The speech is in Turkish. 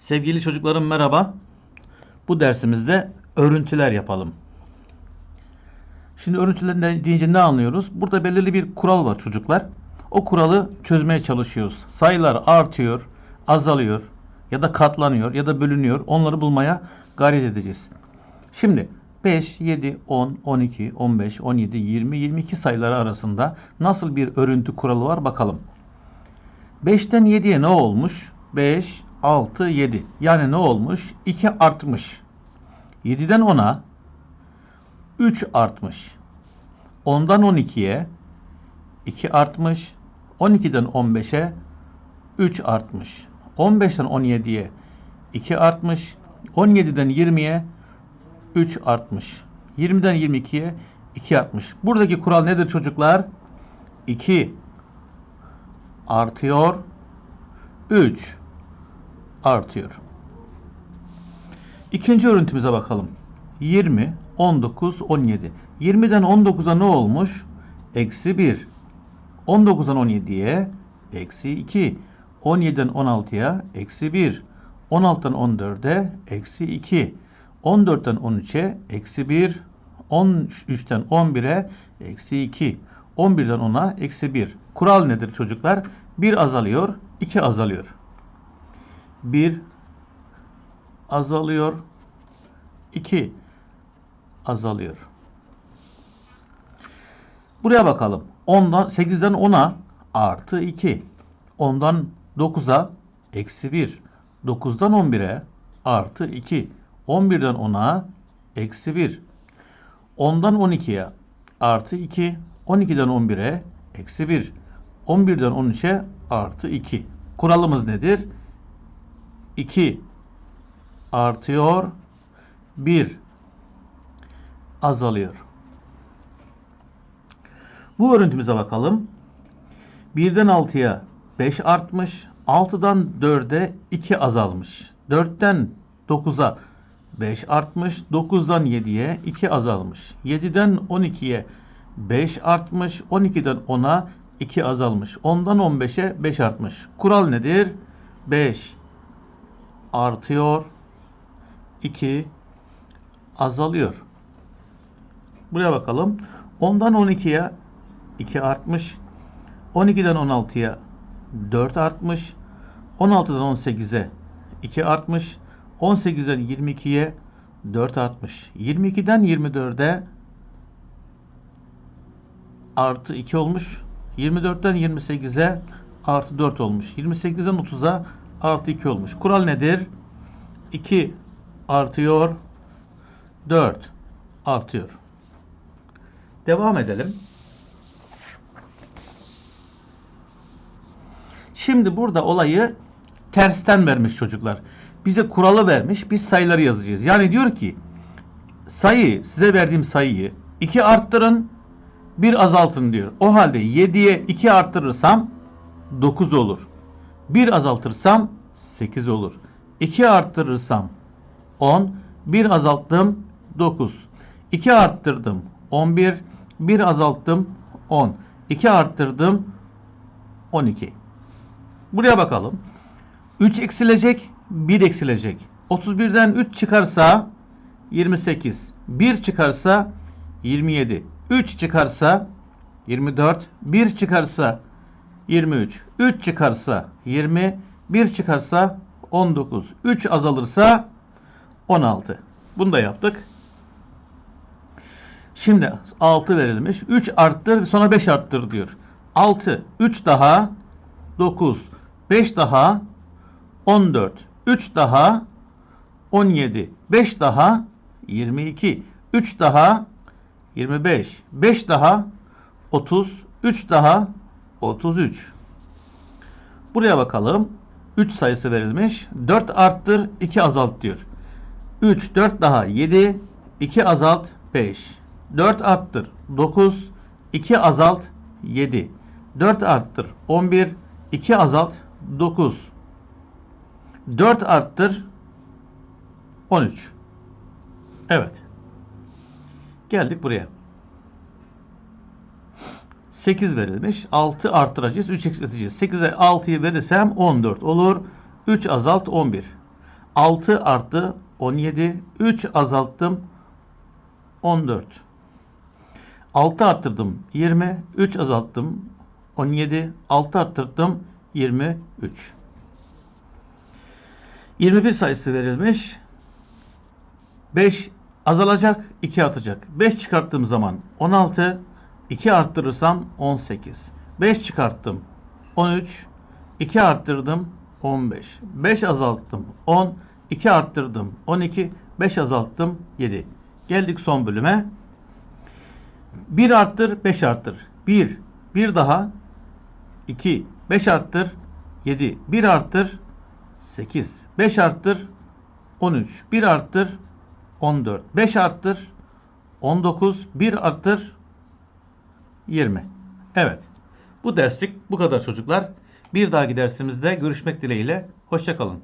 Sevgili çocuklarım merhaba. Bu dersimizde örüntüler yapalım. Şimdi örüntüler deyince ne anlıyoruz? Burada belirli bir kural var çocuklar. O kuralı çözmeye çalışıyoruz. Sayılar artıyor, azalıyor ya da katlanıyor ya da bölünüyor. Onları bulmaya gayret edeceğiz. Şimdi 5, 7, 10, 12, 15, 17, 20, 22 sayıları arasında nasıl bir örüntü kuralı var bakalım. 5'ten 7'ye ne olmuş? 5, 6, 7. Yani ne olmuş? 2 artmış. 7'den 10'a 3 artmış. 10'dan 12'ye 2 artmış. 12'den 15'e 3 artmış. 15'ten 17'ye 2 artmış. 17'den 20'ye 3 artmış. 20'den 22'ye 2 artmış. Buradaki kural nedir çocuklar? 2 artıyor. 3 artıyor. İkinci örüntümüze bakalım. 20, 19, 17. 20'den 19'a ne olmuş? Eksi 1. 19'dan 17'ye eksi 2. 17'den 16'ya eksi 1. 16'dan 14'e eksi 2. 14'ten 13'e eksi 1. 13'ten 11'e eksi 2. 11'den 10'a eksi 1. Kural nedir çocuklar? 1 azalıyor, 2 azalıyor. 1 azalıyor, 2 azalıyor. Buraya bakalım. 10'dan 8'den 10'a artı 2. 10'dan 9'a eksi 1. 9'dan 11'e artı 2. 11'den 10'a eksi 1. 10'dan 12'ye artı 2. 12'den 11'e eksi 1. 11'den 13'e artı 2. Kuralımız nedir? 2 artıyor. 1 azalıyor. Bu örüntümüze bakalım. 1'den 6'ya 5 artmış. 6'dan 4'e 2 azalmış. 4'ten 9'a 5 artmış. 9'dan 7'ye 2 azalmış. 7'den 12'ye 5 artmış. 12'den 10'a 2 azalmış. 10'dan 15'e 5 artmış. Kural nedir? 5 artıyor. 2 azalıyor. Buraya bakalım. 10'dan 12'ye 2 artmış. 12'den 16'ya 4 artmış. 16'dan 18'e 2 artmış. 18'den 22'ye 4 artmış. 22'den 24'e artı 2 olmuş. 24'ten 28'e artı 4 olmuş. 28'den 30'a artı 2 olmuş. Kural nedir? 2 artıyor. 4 artıyor. Devam edelim. Şimdi burada olayı tersten vermiş çocuklar. Bize kuralı vermiş. Biz sayıları yazacağız. Yani diyor ki sayı size verdiğim sayıyı 2 arttırın 1 azaltın diyor. O halde 7'ye 2 arttırırsam 9 olur. 1 azaltırsam 8 olur. 2 arttırırsam 10, 1 azalttım 9. 2 arttırdım 11, 1 azalttım 10. 2 arttırdım 12. Buraya bakalım. 3 eksilecek, 1 eksilecek. 31'den 3 çıkarsa 28. 1 çıkarsa 27. 3 çıkarsa 24. 1 çıkarsa 23. 3 çıkarsa 20. 1 çıkarsa 19. 3 azalırsa 16. Bunu da yaptık. Şimdi 6 verilmiş. 3 arttır sonra 5 arttır diyor. 6. 3 daha 9. 5 daha 14. 3 daha 17. 5 daha 22. 3 daha 25. 5 daha 30. 3 daha 33. Buraya bakalım. 3 sayısı verilmiş. 4 arttır 2 azalt diyor. 3, 4 daha 7, 2 azalt 5. 4 arttır 9, 2 azalt 7. 4 arttır 11, 2 azalt 9. 4 arttır 13. Evet. Geldik buraya. 8 verilmiş. 6 arttıracağız. 3 eksilteceğiz. 8'e 6'yı verirsem 14 olur. 3 azalt 11. 6 arttı 17. 3 azalttım 14. 6 arttırdım 20. 3 azalttım 17. 6 arttırdım 23. 21 sayısı verilmiş. 5 azalacak, 2 artacak. 5 çıkarttığım zaman 16, 2 arttırırsam 18. 5 çıkarttım 13, 2 arttırdım 15. 5 azalttım 10, 2 arttırdım 12, 5 azalttım 7. Geldik son bölüme. 1 arttır, 5 arttır. 1, 1 daha 2, 5 arttır 7, 1 arttır 8, 5 arttır 13, 1 arttır 14, 5 arttır 19, 1 arttır 20. Evet. Bu derslik bu kadar çocuklar. Bir dahaki dersimizde görüşmek dileğiyle. Hoşçakalın.